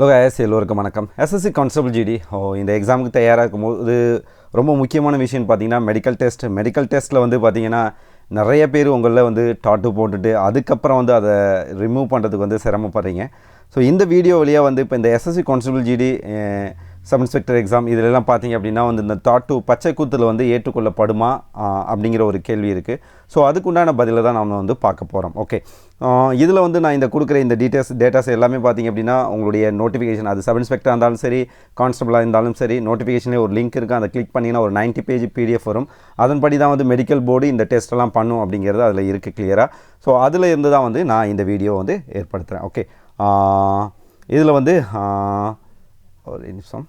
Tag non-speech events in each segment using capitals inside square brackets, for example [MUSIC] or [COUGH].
லோக S எல்லோருக்கும் வணக்கம். SSC constable GT ஓ இந்த எக்ஸாமுக்கு தயாராக இருக்கும்போது ரொம்ப முக்கியமான விஷயம் பார்த்தீங்கன்னா மெடிக்கல் டெஸ்ட் மெடிக்கல் டெஸ்ட்டில் வந்து பார்த்தீங்கன்னா நிறைய பேர் உங்களில் வந்து டாட்டு போட்டுட்டு அதுக்கப்புறம் வந்து அதை ரிமூவ் பண்ணுறதுக்கு வந்து சிரமப்படுறீங்க. ஸோ இந்த வீடியோ வழியாக வந்து இப்போ இந்த SSC constable GD sub inspector exam இதிலெல்லாம் பார்த்தீங்க அப்படின்னா வந்து இந்த தாட்டு பச்சை கூத்தில் வந்து ஏற்றுக்கொள்ளப்படுமா அப்படிங்கிற ஒரு கேள்வி இருக்குது ஸோ அதுக்குண்டான பதிலை தான் நாம் வந்து பார்க்க போகிறோம் ஓகே இதில் வந்து நான் இந்த கொடுக்குற இந்த டீட்டெயில்ஸ் டேட்டாஸ் எல்லாமே பார்த்தீங்க அப்படின்னா உங்களுடைய நோட்டிஃபிகேஷன் அது சப் இன்ஸ்பெக்டராக இருந்தாலும் சரி கான்ஸ்டபிளாக இருந்தாலும் சரி நோட்டிஃபிகேஷன்லேயே ஒரு லிங்க் இருக்குது அதை கிளிக் பண்ணிங்கன்னா ஒரு 90 பேஜ் பிடிஎஃப் வரும். அதன்படி தான் வந்து மெடிக்கல் போர்டு இந்த டெஸ்ட்டெல்லாம் பண்ணும் அப்படிங்கிறது அதில் இருக்குது கிளியராக ஸோ அதில் இருந்து தான் வந்து நான் இந்த வீடியோ வந்து ஏற்படுத்துகிறேன் ஓகே இதில் வந்து ஒரு நிமிஷம்.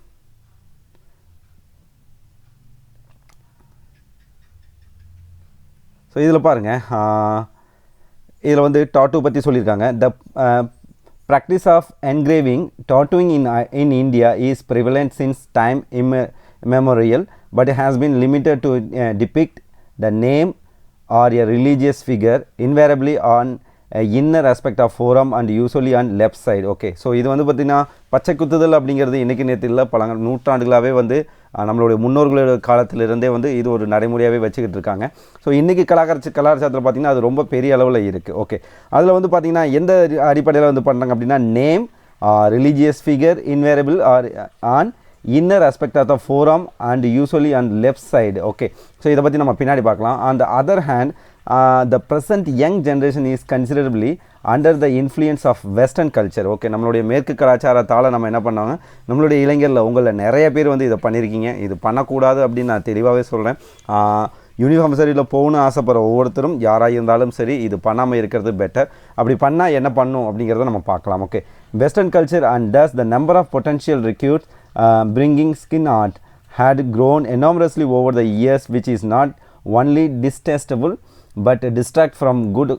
ஸோ இதில் பாருங்கள் இதில் வந்து டாட்டூ பற்றி சொல்லியிருக்காங்க. The practice of engraving tattooing in in India is prevalent since time immemorial but has been limited to depict the name or a religious figure invariably on inner aspect of forearm and usually and left side okay so இது வந்து பார்த்திங்கன்னா பச்சை குத்துதல் அப்படிங்கிறது இன்றைக்கி நேற்று இல்லை பல நூற்றாண்டுகளாகவே வந்து நம்மளுடைய முன்னோர்களோட காலத்திலிருந்தே வந்து இது ஒரு நடைமுறையாகவே வச்சுக்கிட்டு இருக்காங்க. ஸோ இன்றைக்கி கலாச்சார கலாச்சாரத்தில் பார்த்திங்கன்னா அது ரொம்ப பெரிய அளவில் இருக்குது ஓகே அதில் வந்து பார்த்திங்கன்னா எந்த அடிப்படையில் வந்து பண்ணுறாங்க அப்படின்னா name religious figure invariable or on inner aspect of the forearm and usually and left side okay so இதை பற்றி நம்ம பின்னாடி பார்க்கலாம். அந்த other hand the present young generation is considerably under the influence of western culture okay நம்மளுடைய மேற்கு கலாச்சாரத்தால் நம்ம என்ன பண்ணாங்க? நம்மளுடைய இளைஞரில் உங்களில் நிறைய பேர் வந்து இதை பண்ணியிருக்கீங்க இது பண்ணக்கூடாது அப்படின்னு நான் தெளிவாகவே சொல்கிறேன் யூனிஃபார்ம் சரியில் போகணும்னு ஆசைப்படுற ஒவ்வொருத்தரும் யாராக இருந்தாலும் சரி இது பண்ணாமல் இருக்கிறது பெட்டர் அப்படி பண்ணால் என்ன பண்ணும் அப்படிங்கிறத நம்ம பார்க்கலாம். Okay western culture and does the number of potential recruit bringing skin art had grown enormously over the years which is not only only but distract from good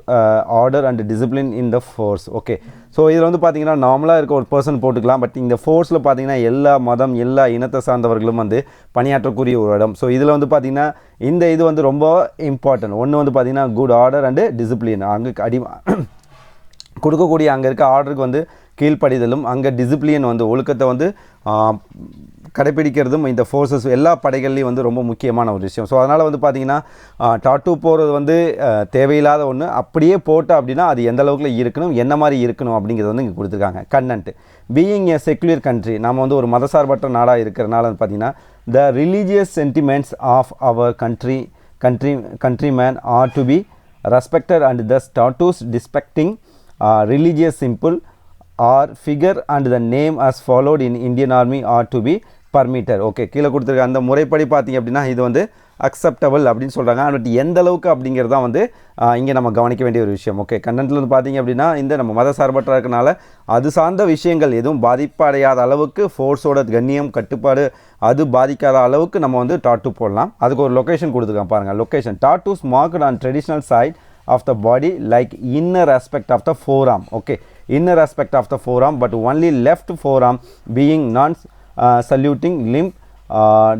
order and discipline in the force okay so இதில் வந்து பார்த்தீங்கன்னா நார்மலாக இருக்க ஒரு person போட்டுக்கலாம் but இந்த ஃபோர்ஸில் பார்த்தீங்கன்னா எல்லா மதம் எல்லா இனத்தை சார்ந்தவர்களும் வந்து பணியாற்றக்கூடிய ஒரு இடம். ஸோ இதில் வந்து பார்த்தீங்கன்னா இந்த இது வந்து ரொம்ப இம்பார்ட்டன்ட் ஒன்று வந்து பார்த்தீங்கன்னா குட் ஆர்டர் அண்டு டிசிப்ளின் அங்கே அடி [CLEARS THROAT] கொடுக்கக்கூடிய அங்கே இருக்க ஆர்டருக்கு வந்து கீழ்ப்படிதலும் அங்கே டிசிப்ளின் வந்து ஒழுக்கத்தை வந்து கடைப்பிடிக்கிறதும் இந்த ஃபோர்ஸஸ் எல்லா படைகள்லையும் வந்து ரொம்ப முக்கியமான ஒரு விஷயம். ஸோ அதனால் வந்து பார்த்தீங்கன்னா டாட்டூ போகிறது வந்து தேவையில்லாத ஒன்று அப்படியே போட்டோம் அப்படின்னா அது எந்த அளவுக்குல இருக்கணும் என்ன மாதிரி இருக்கணும் அப்படிங்கிறது வந்து இங்கே கொடுத்துருக்காங்க. Country being a secular country நம்ம வந்து ஒரு மதசார்பற்ற நாடாக இருக்கிறனால வந்து பார்த்தீங்கன்னா the religious sentiments of our country country country man are to be respected and the tattoos depicting religious symbol or figure and the name as followed in Indian army are to be permitted okay கீழே கொடுத்துருக்க அந்த முறைப்படி பார்த்தீங்க அப்படின்னா இது வந்து acceptable அப்படின்னு சொல்கிறாங்க பட் எந்த அளவுக்கு அப்படிங்கிறது தான் வந்து இங்கே நம்ம கவனிக்க வேண்டிய ஒரு விஷயம். ஓகே கண்டென்ட்டில் வந்து பார்த்தீங்க அப்படின்னா இந்த நம்ம மத சார்பற்ற இருக்கனால அது சார்ந்த விஷயங்கள் எதுவும் பாதிப்படையாத அளவுக்கு ஃபோர்ஸோட கண்ணியம் கட்டுப்பாடு அது பாதிக்காத அளவுக்கு நம்ம வந்து டாட்டூ போடலாம். அதுக்கு ஒரு லொக்கேஷன் கொடுத்துருக்கோம் பாருங்கள் location tattoos marked on traditional side of the body like inner aspect of the forearm. Okay inner aspect of the forearm but only left forearm being non Uh, saluting limb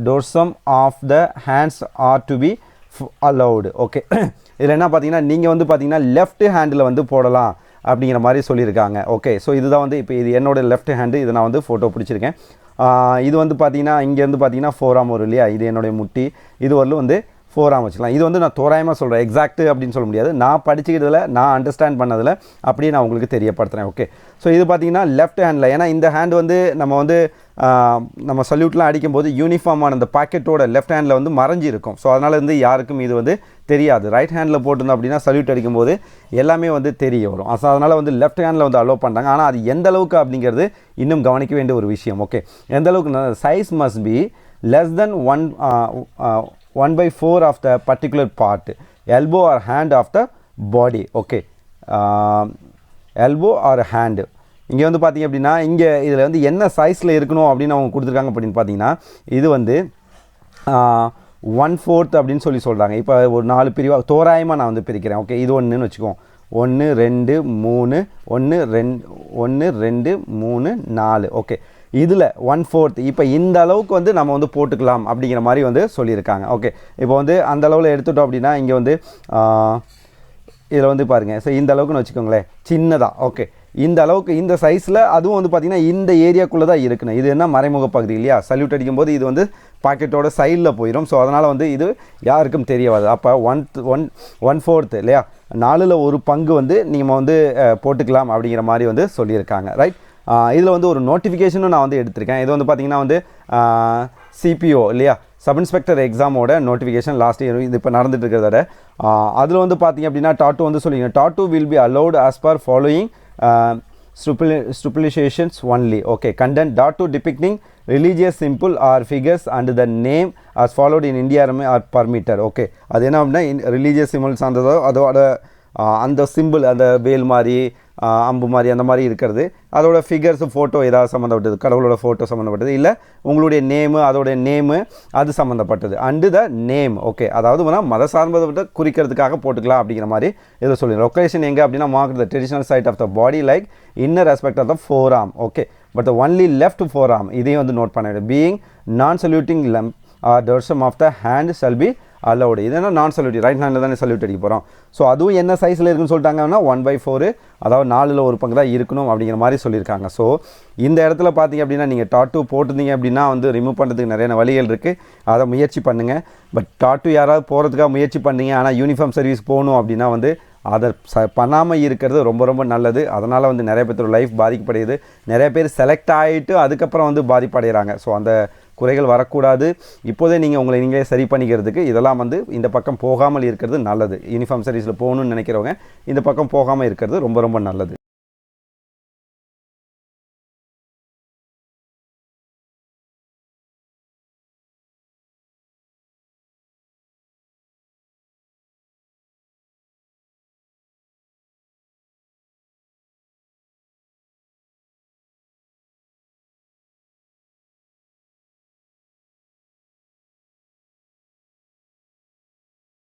dorsum uh, dorsum of the hands are to be f- allowed. [COUGHS] இதில் என்ன பார்த்தீங்கன்னா நீங்கள் வந்து பார்த்தீங்கன்னா left handle வந்து போடலாம் அப்படிங்கிற மாதிரி சொல்லியிருக்காங்க. ஓகே ஸோ இதுதான் வந்து இப்போ இது என்னோடய லெஃப்ட் ஹேண்டு இதை நான் வந்து ஃபோட்டோ பிடிச்சிருக்கேன். Uh, இது வந்து பார்த்தீங்கன்னா இங்கேருந்து பார்த்தீங்கன்னா ஃபோராம் வரும் இல்லையா? இது என்னுடைய முட்டி. இது வரலும் வந்து ஃபோராக வச்சுக்கலாம். இது வந்து நான் தோராயமாக சொல்கிறேன் எக்ஸாக்ட் அப்படின்னு சொல்ல முடியாது. நான் படிச்சுக்கிறதுல நான் அண்டர்ஸ்டாண்ட் பண்ணதில் அப்படியே நான் உங்களுக்கு தெரியப்படுத்துகிறேன் ஓகே ஸோ இது பார்த்தீங்கன்னா லெஃப்ட் ஹேண்டில் ஏன்னா இந்த ஹேண்ட் வந்து நம்ம வந்து நம்ம சல்யூட்லாம் அடிக்கும்போது யூனிஃபார்மான அந்த பாக்கெட்டோட லெஃப்ட் ஹேண்டில் வந்து மறைஞ்சி இருக்கும் ஸோ அதனால் வந்து யாருக்கும் இது வந்து தெரியாது. ரைட் ஹேண்டில் போட்டிருந்தோம் அப்படின்னா சல்யூட் அடிக்கும்போது எல்லாமே வந்து தெரிய வரும். ஸோ அதனால் வந்து லெஃப்ட் ஹேண்டில் வந்து அலோவ் பண்ணுறாங்க ஆனால் அது எந்த அளவுக்கு அப்படிங்கிறது இன்னும் கவனிக்க வேண்டிய ஒரு விஷயம். ஓகே எந்த அளவுக்கு size must be less than one one by four of the particular part elbow or hand of the body okay elbow or hand இங்கே வந்து பார்த்தீங்க அப்படின்னா இங்கே இதில் வந்து என்ன சைஸில் இருக்கணும் அப்படின்னு அவங்க கொடுத்துருக்காங்க அப்படின்னு பார்த்தீங்கன்னா இது வந்து ஒன் ஃபோர்த் அப்படின்னு சொல்லி சொல்கிறாங்க இப்போ ஒரு நாலு பிரிவாக தோராயமாக நான் வந்து பிரிக்கிறேன். ஓகே இது ஒன்றுன்னு வச்சுக்கோம் ஒன்று ரெண்டு மூணு ஒன்று ரெண்டு ஒன்று ரெண்டு மூணு நாலு. ஓகே இதில் ஒன் ஃபோர்த் இப்போ இந்த அளவுக்கு வந்து நம்ம வந்து போட்டுக்கலாம் அப்படிங்கிற மாதிரி வந்து சொல்லியிருக்காங்க. ஓகே இப்போ வந்து அந்த அளவில் எடுத்துட்டோம் அப்படின்னா இங்கே வந்து இதில் வந்து பாருங்கள் ஸோ இந்த அளவுக்குன்னு வச்சுக்கோங்களேன். சின்னதாக ஓகே இந்த அளவுக்கு இந்த சைஸில் அதுவும் வந்து பார்த்திங்கன்னா இந்த ஏரியாக்குள்ளே தான் இருக்கணும். இது என்ன மறைமுக பகுதி இல்லையா? சல்யூட் அடிக்கும்போது இது வந்து பாக்கெட்டோட சைடில் போயிடும் ஸோ அதனால் வந்து இது யாருக்கும் தெரியாது அப்போ ஒன் ஒன் ஒன் ஃபோர்த்து இல்லையா? நாலில் ஒரு பங்கு வந்து நீங்கள் வந்து போட்டுக்கலாம் அப்படிங்கிற மாதிரி வந்து சொல்லியிருக்காங்க. ரைட் இதில் வந்து ஒரு நோட்டிஃபிகேஷனும் நான் வந்து எடுத்திருக்கேன். இது வந்து பார்த்திங்கன்னா வந்து சிபிஓ இல்லையா? சப் இன்ஸ்பெக்டர் எக்ஸாமோட நோட்டிஃபிகேஷன் லாஸ்ட் இயர் இது இப்போ நடந்துட்டு இருக்கிறத அதில் வந்து பார்த்தீங்க அப்படின்னா டாட்டு வந்து சொல்லிங்க. Tattoo will be allowed as per following ஸ்ட்ரிப்ளி stipulations only okay content dot dot to religious symbol or figures and the name name followed in India India are permitted okay என்ன அப்படின்னா ரிலீஜியஸ் சிம்பிள்ஸ் அந்த அதோட அந்த simple அந்த வேல் மாதிரி அம்பு மாதிரி அந்த மாதிரி இருக்கிறது. அதோட ஃபிகர்ஸ் ஃபோட்டோ ஏதாவது சம்மந்தப்பட்டது கடவுளோட ஃபோட்டோ சம்மந்தப்பட்டது இல்லை உங்களுடைய நேமு அதோடைய நேமு அது சம்மந்தப்பட்டது. அண்டு த நேம் ஓகே அதாவது வந்து மத சார்ந்ததை குறிக்கிறதுக்காக போட்டுக்கலாம் அப்படிங்கிற மாதிரி இதை சொல்லி லொக்கேஷன் எங்கே அப்படின்னா mark the traditional side of the body like inner respect of the forearm okay but the only left forearm இதையும் வந்து நோட் பண்ணிடு being non saluting limb or dorsum of the hand shall be allowed இது நான் salute right ஹேண்டில் தானே salute அடிக்க போகிறோம் so அதுவும் என்ன சைஸில் இருக்குன்னு சொல்லிட்டாங்கன்னா ஒன் பை ஃபோரு அதாவது நாலில் ஒரு பங்கு தான் இருக்கணும் அப்படிங்கிற மாதிரி சொல்லியிருக்காங்க. ஸோ இந்த இடத்துல பார்த்தீங்க அப்படின்னா நீங்கள் டாட்டூ போட்டிருந்தீங்க அப்படின்னா வந்து ரிமூவ் பண்ணுறதுக்கு நிறைய வழிகள் இருக்குது அதை முயற்சி பண்ணுங்கள் பட் டாட்டூ யாராவது போகிறதுக்காக முயற்சி பண்ணீங்க ஆனால் யூனிஃபார்ம் சர்வீஸ் போகணும் அப்படின்னா வந்து அதை ச பண்ணாமல் இருக்கிறது ரொம்ப ரொம்ப நல்லது. அதனால் வந்து நிறைய பேர்த்தோட லைஃப் பாதிக்கப்படுகிறது. நிறைய பேர் செலக்ட் ஆகிட்டு அதுக்கப்புறம் வந்து பாதிப்படைகிறாங்க. ஸோ அந்த குறைகள் வரக்கூடாது. இப்போதே நீங்கள் உங்களை நீங்களே சரி பண்ணிக்கிறதுக்கு இதெல்லாம் வந்து இந்த பக்கம் போகாமல் இருக்கிறது நல்லது. யூனிஃபார்ம் சர்வீஸில் போகணும்னு நினைக்கிறவங்க இந்த பக்கம் போகாமல் இருக்கிறது ரொம்ப ரொம்ப நல்லது.